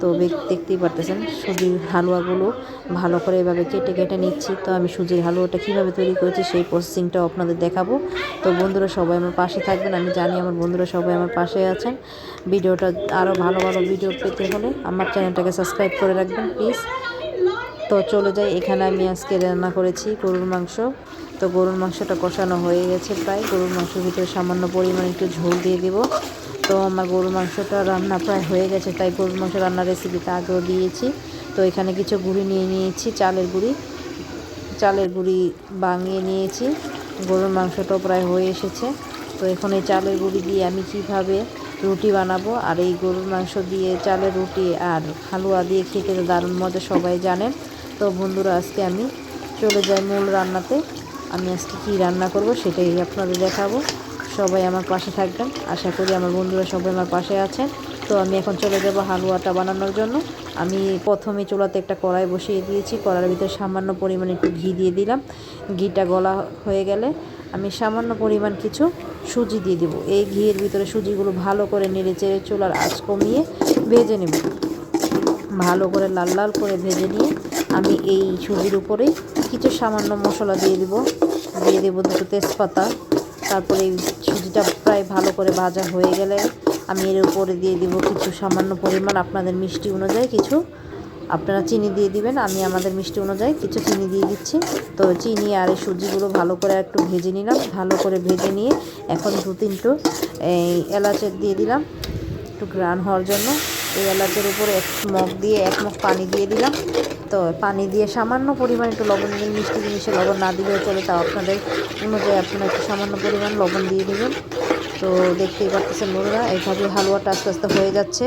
তো দেখতেই পারতেছেন সুজির হালুয়াগুলো ভালো করে এভাবে কেটে কেটে নিচ্ছি। তো আমি সুজির হালুয়াটা কীভাবে তৈরি করেছি সেই প্রসেসিংটাও আপনাদের দেখাবো। তো বন্ধুরা সবাই আমার পাশে থাকবেন, আমি জানি আমার বন্ধুরা সবাই আমার পাশে আছেন। ভিডিওটা আরও ভালো ভালো ভিডিও পেতে হলে আমার চ্যানেলটাকে সাবস্ক্রাইব করে রাখবেন প্লিজ তো চলে যাই, এখানে আমি আজকে রান্না করেছি গরুর মাংস। তো গরুর মাংসটা কষানো হয়ে গেছে প্রায়। গরুর মাংসের ভিতরে সামান্য পরিমাণে একটু ঝোল দিয়ে দেব। তো আমার গরুর মাংসটা রান্না প্রায় হয়ে গেছে, তাই গরুর মাংস রান্নার রেসিপিটা আগেও দিয়েছি। তো এখানে কিছু গুঁড়ি নিয়ে নিয়েছি, চালের গুঁড়ি। চালের গুঁড়ি বাঙিয়ে নিয়েছি, গরুর মাংসটাও প্রায় হয়ে এসেছে। তো এখন এই চালের গুঁড়ি দিয়ে আমি কীভাবে রুটি বানাবো, আর এই গরুর মাংস দিয়ে চালের রুটি আর হালুয়া দিয়ে খেতে তো দারুণ মজা, সবাই জানেন। তো বন্ধুরা, আজকে আমি চলে যাই মূল রান্নাতে। আমি আজকে কী রান্না করব সেটাই আপনাদের দেখাবো। সবাই আমার পাশে থাকবেন। আশা করি আমার বন্ধুরা সবাই আমার পাশে আছেন। তো আমি এখন চলে যাব হালুয়াটা বানানোর জন্য। আমি প্রথমে চুলাতে একটা কড়াই বসিয়ে দিয়েছি। কড়াইয়ের ভিতরে সামান্য পরিমাণে একটু ঘি দিয়ে দিলাম। ঘিটা গলা হয়ে গেলে আমি সামান্য পরিমাণ কিছু সুজি দিয়ে দেবো। এই ঘিয়ের ভিতরে সুজিগুলো ভালো করে নেড়ে চেড়ে চুলার আঁচ কমিয়ে ভেজে নেব। ভালো করে লাল লাল করে ভেজে নিয়ে আমি এই সুজির উপরেই কিছু সামান্য মশলা দিয়ে দিব। দিয়ে দেবো দুটো তেজপাতা। তারপরে সুজিটা প্রায় ভালো করে ভাজা হয়ে গেলে আমি এর উপরে দিয়ে দিব কিছু সামান্য পরিমাণ আপনাদের মিষ্টি অনুযায়ী কিছু। আপনারা চিনি দিয়ে দিবেন, আমি আমাদের মিষ্টি অনুযায়ী কিছু চিনি দিয়ে দিচ্ছি। তো চিনি আর এই সুজিগুলো ভালো করে একটু ভেজে নিলাম, ভালো করে ভেজে নিয়ে এখন দু তিনটু এই এলাচের দিয়ে দিলাম। একটু গ্রান হওয়ার জন্য এই এলাচের উপরে এক মগ দিয়ে, এক মগ পানি দিয়ে দিলাম। তো পানি দিয়ে সামান্য পরিমাণ একটু লবণ দিন মিষ্টি জিনিসে লবণ না দিলেও চলে। তাও আপনাদের অনুযায়ী আপনারা একটু সামান্য পরিমাণ লবণ দিয়ে দেবেন। তো দেখতেই পাচ্ছেন বন্ধুরা, এইভাবে হালুয়াটা আস্তে আস্তে হয়ে যাচ্ছে।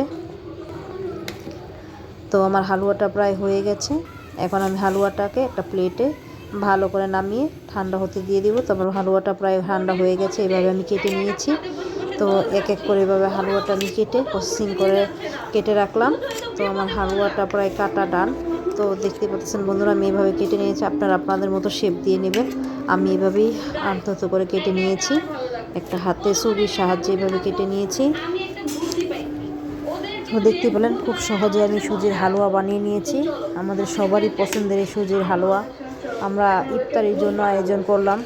তো আমার হালুয়াটা প্রায় হয়ে গেছে। এখন আমি হালুয়াটাকে একটা প্লেটে ভালো করে নামিয়ে ঠান্ডা হতে দিয়ে দিব। তারপর হালুয়াটা প্রায় ঠান্ডা হয়ে গেছে, এভাবে আমি কেটে নিয়েছি। তো এক এক করে এভাবে হালুয়াটা আমি কেটে প্রসেসিং করে কেটে রাখলাম। তো আমার হালুয়াটা প্রায় কাটা ডান। তো দেখতে পাচ্ছেন বন্ধুরা, আমি এভাবে কেটে নিয়েছি। আপনারা আপনাদের মতো শেপ দিয়ে নেবেন। আমি এভাবেই আন্তত করে কেটে নিয়েছি। একটা হাতে ছুরির সাহায্যে এভাবে কেটে নিয়েছি। তো দেখতে পেলেন, খুব সহজে আমি সুজির হালুয়া বানিয়ে নিয়েছি। আমাদের সবারই পছন্দের এই সুজির হালুয়া। আমরা ইফতারির জন্য আয়োজন করলাম।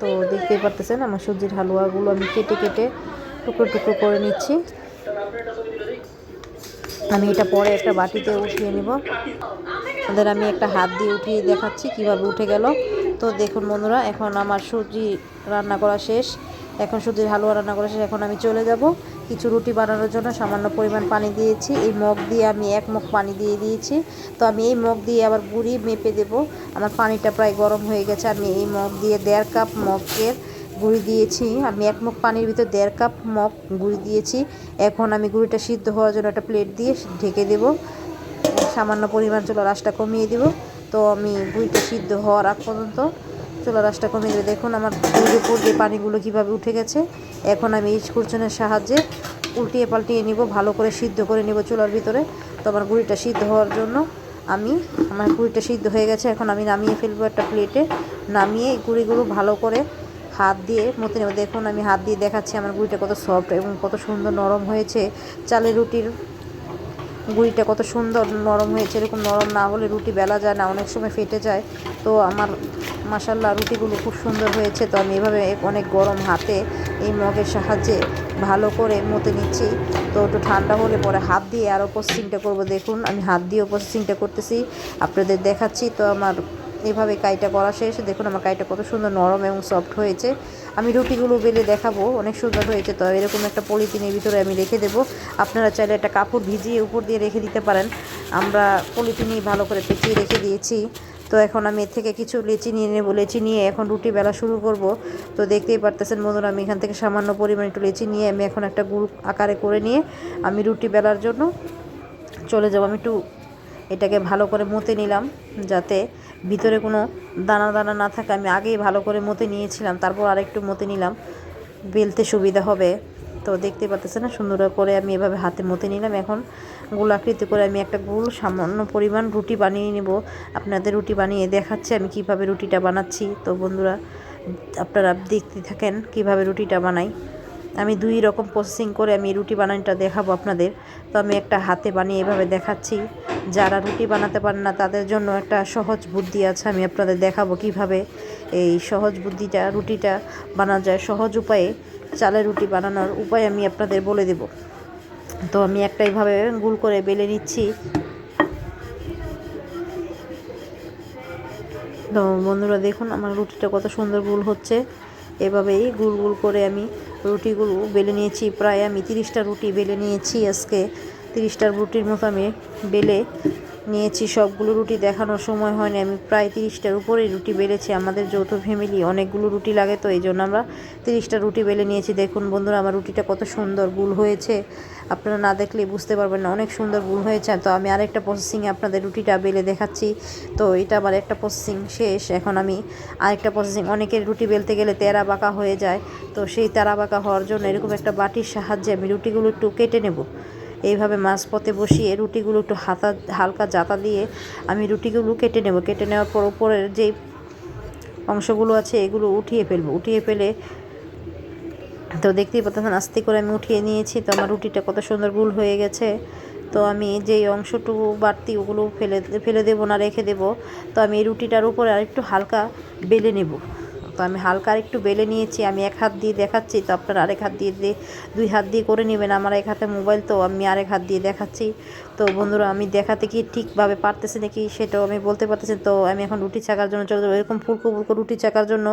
তো দেখতেই পারতেছেন, আমার সুজির হালুয়াগুলো আমি কেটে কেটে টুকরো টুকরো করে নিচ্ছি। আমি এটা পরে একটা বাটিতে উঠিয়ে নিব। ওদের আমি একটা হাত দিয়ে উঠিয়ে দেখাচ্ছি কীভাবে উঠে গেল। তো দেখুন বন্ধুরা, এখন আমার সুজি রান্না করা শেষ। এখন সুজির হালুয়া রান্না করা শেষ। এখন আমি চলে যাব। কিছু রুটি বানানোর জন্য সামান্য পরিমাণ পানি দিয়েছি। এই মগ দিয়ে আমি এক মগ পানি দিয়ে দিয়েছি। তো আমি এই মগ দিয়ে আবার গুঁড়ি মেপে দেব। আমার পানিটা প্রায় গরম হয়ে গেছে। আমি এই মগ দিয়ে দেড় কাপ মগের গুঁড়ি দিয়েছি। আমি এক মুখ পানির ভিতর দেড় কাপ মগ গুঁড়ি দিয়েছি। এখন আমি গুঁড়িটা সিদ্ধ হওয়ার জন্য একটা প্লেট দিয়ে ঢেকে দেব। সামান্য পরিমাণ চুলার আঁচটা কমিয়ে দিব। তো আমি গুঁড়িটা সিদ্ধ হওয়ার আগ পর্যন্ত চুলার আঁচটা কমিয়ে দেবো। দেখুন আমার গুঁড়ির উপর দিয়ে পানিগুলো কীভাবে উঠে গেছে। এখন আমি এই কুরচনের সাহায্যে উল্টিয়ে পাল্টিয়ে নিব, ভালো করে সিদ্ধ করে নিব চুলার ভিতরে। তো আমার গুঁড়িটা সিদ্ধ হওয়ার জন্য আমি, আমার গুঁড়িটা সিদ্ধ হয়ে গেছে। এখন আমি নামিয়ে ফেলব একটা প্লেটে। নামিয়ে গুঁড়িগুলো ভালো করে হাত দিয়ে মতে নেব দেখুন আমি হাত দিয়ে দেখাচ্ছি, আমার গুঁড়িটা কত সফট এবং কত সুন্দর নরম হয়েছে। চালের রুটির গুঁড়িটা কত সুন্দর নরম হয়েছে। এরকম নরম না হলে রুটি বেলা যায় না, অনেক সময় ফেটে যায়। তো আমার মাসাল্লাহ রুটিগুলো খুব সুন্দর হয়েছে। তো আমি এভাবে অনেক গরম হাতে এই মগের সাহায্যে ভালো করে মতে নিচ্ছি। তো একটু ঠান্ডা হলে পরে হাত দিয়ে আরও প্রসেসিংটা করব। দেখুন, আমি হাত দিয়েও প্রসেসিংটা করতেছি। আপনাদের দেখাচ্ছি। তো আমার এভাবে কাইটা করা শেষ। দেখুন আমার কাইটা কত সুন্দর নরম এবং সফট হয়েছে। আমি রুটিগুলো বেলে দেখাবো, অনেক সুন্দর হয়েছে। তো এরকম একটা পলিথিনের ভিতরে আমি রেখে দেবো। আপনারা চাইলে একটা কাপড় ভিজিয়ে উপর দিয়ে রেখে দিতে পারেন। আমরা পলিথিনেই ভালো করে পেঁচিয়ে রেখে দিয়েছি। তো এখন আমি এর থেকে কিছু লেচি নিয়ে নেব। লেচি নিয়ে এখন রুটি বেলা শুরু করব। তো দেখতেই পারতেছেন বন্ধুরা, আমি এখান থেকে সামান্য পরিমাণ একটু লেচি নিয়ে আমি এখন একটা গুড় আকারে করে নিয়ে আমি রুটি বেলার জন্য চলে যাব। আমি একটু এটাকে ভালো করে মতে নিলাম যাতে ভিতরে কোনো দানা দানা না থাকে, আমি আগেই ভালো করে মতে নিয়েছিলাম, তারপর আরেকটু মতে নিলাম। বেলতে সুবিধা হবে। তো দেখতে পাচ্ছেন না, সুন্দর করে আমি এভাবে হাতে মতে নিলাম। এখন গোলাকৃতি করে আমি একটা গোল সামান্য পরিমাণ রুটি বানিয়ে নেব। আপনাদের রুটি বানিয়ে দেখাচ্ছি আমি কীভাবে রুটিটা বানাচ্ছি। তো বন্ধুরা, আপনারা দেখতে থাকেন কীভাবে রুটিটা বানাই। আমি দুই রকম প্রসেসিং করে আমি রুটি বানানোটা দেখাবো আপনাদের। তো আমি একটা হাতে বানিয়ে এভাবে দেখাচ্ছি। যারা রুটি বানাতে পারেন না, তাদের জন্য একটা সহজ বুদ্ধি আছে। আমি আপনাদের দেখাবো কীভাবে এই সহজ বুদ্ধিটা, রুটিটা বানানো যায়। সহজ উপায়ে চালের রুটি বানানোর উপায় আমি আপনাদের বলে দেব। তো আমি একটা এইভাবে গুল করে বেলে নিচ্ছি। তো বন্ধুরা দেখুন, আমার রুটিটা কত সুন্দর গুল হচ্ছে। এভাবেই গুল গুল করে আমি রুটিগুলো বেলে নিয়েছি। প্রায় আমি তিরিশটা রুটি বেলে নিয়েছি আজকে। তিরিশটা রুটির মতো আমি বেলে নিয়েছি। সবগুলো রুটি দেখানোর সময় হয়নি। আমি প্রায় তিরিশটার উপরেই রুটি বেলেছি। আমাদের যৌথ ফ্যামিলি অনেকগুলো রুটি লাগে তো এই জন্য আমরা তিরিশটা রুটি বেলে নিয়েছি। দেখুন বন্ধুরা, আমার রুটিটা কত সুন্দর গুল হয়েছে। আপনারা না দেখলে বুঝতে পারবেন না, অনেক সুন্দর গুল হয়েছে। তো আমি আরেকটা প্রসেসিংয়ে আপনাদের রুটিটা বেলে দেখাচ্ছি। তো এটা আমার একটা প্রসেসিং শেষ। এখন আমি আরেকটা প্রসেসিং অনেকের রুটি বেলতে গেলে তেরা বাঁকা হয়ে যায়। তো সেই তেরা বাঁকা হওয়ার জন্য এরকম একটা বাটির সাহায্যে আমি রুটিগুলো একটু কেটে নেব। এইভাবে মাঝপথে বসিয়ে রুটিগুলো একটু হাতা, হালকা জাতা দিয়ে আমি রুটিগুলো কেটে নেব। কেটে নেওয়ার পর উপরের যেই অংশগুলো আছে এগুলো উঠিয়ে ফেলব। উঠিয়ে ফেলে তো দেখতেই পাচ্ছেন, আস্তে করে আমি উঠিয়ে নিয়েছি। তো আমার রুটিটা কত সুন্দর গুল হয়ে গেছে। তো আমি যেই অংশটুকু বাড়তি ওগুলো ফেলে ফেলে দেবো না, রেখে দেবো। তো আমি এই রুটিটার উপরে আরেকটু হালকা বেলে নেব। তো আমি হালকা আরেকটু বেলে নিয়েছি আমি এক হাত দিয়ে দেখাচ্ছি তো আপনারা আরেক হাত দিয়ে দিয়ে দুই হাত দিয়ে করে নেবেন আমার এক হাতে মোবাইল তো আমি আরেক হাত দিয়ে দেখাচ্ছি। তো বন্ধুরা আমি দেখাতে কি ঠিকভাবে পারতেছি নাকি সেটাও আমি বলতে পারতেছি তো আমি এখন রুটি চাকার জন্য চলে যাব এরকম ফুলকো ফুলকো রুটি চাকার জন্য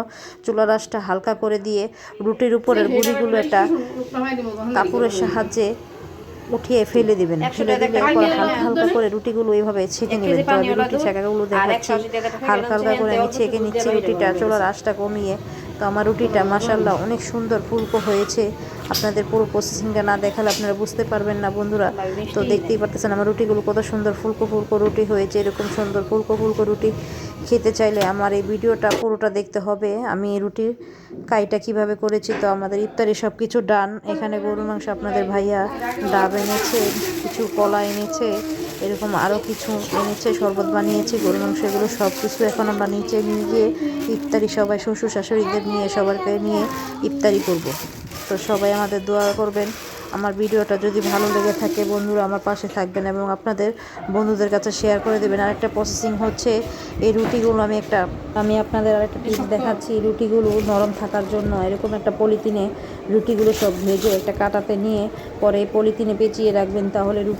চুলা রাসটা হালকা করে দিয়ে রুটির উপরের গুড়িগুলো একটা কাপড়ের সাহায্যে উঠিয়ে ফেলে দিবেন ফেলে দিলে হালকা হালকা করে রুটিগুলো এইভাবে ছেঁকে নেবেন। তো আমি রুটি ছেঁকাগুলো দেখাচ্ছি হালকা হালকা করে আমি ছেঁকে নিচ্ছি রুটিটা চোলার আঁচটা কমিয়ে। তো আমার রুটিটা মাসাল্লাহ অনেক সুন্দর ফুলকো হয়েছে। আপনাদের পুরো প্রসেসিংটা না দেখালে আপনারা বুঝতে পারবেন না বন্ধুরা। তো দেখতেই পারতেছেন আমার রুটিগুলো কত সুন্দর ফুলকো ফুলকো রুটি হয়েছে এরকম সুন্দর ফুলকো ফুলকো রুটি। খেতে চাইলে আমার এই ভিডিওটা পুরোটা দেখতে হবে। আমি রুটির কাইটা কীভাবে করেছি তো আমাদের ইফতারি সব কিছু ডান এখানে গরুর মাংস আপনাদের ভাইয়া ডাব এনেছে, কিছু কলা এনেছে, এরকম আরও কিছু এনেছে, শরবত বানিয়েছে গরু মাংস এগুলো সব কিছু এখন আমরা নিচে নিয়ে গিয়ে ইফতারি সবাই শ্বশুর শাশুড়িদের নিয়ে, সবারকে নিয়ে ইফতারি করব। তো সবাই আমাদের দোয়া করবেন। আমার ভিডিওটা যদি ভালো লেগে থাকে, বন্ধুরা আমার পাশে থাকবেন এবং আপনাদের বন্ধুদের কাছে শেয়ার করে দেবেন। আরেকটা প্রসেসিং হচ্ছে এই রুটিগুলো আমি একটা, আমি আপনাদের আরেকটা টিপস দেখাচ্ছি। রুটিগুলো নরম থাকার জন্য এরকম একটা পলিথিনে রুটিগুলো সব ভেজে একটা কাটাতে নিয়ে পরে পলিথিনে পেঁচিয়ে রাখবেন, তাহলে রুটি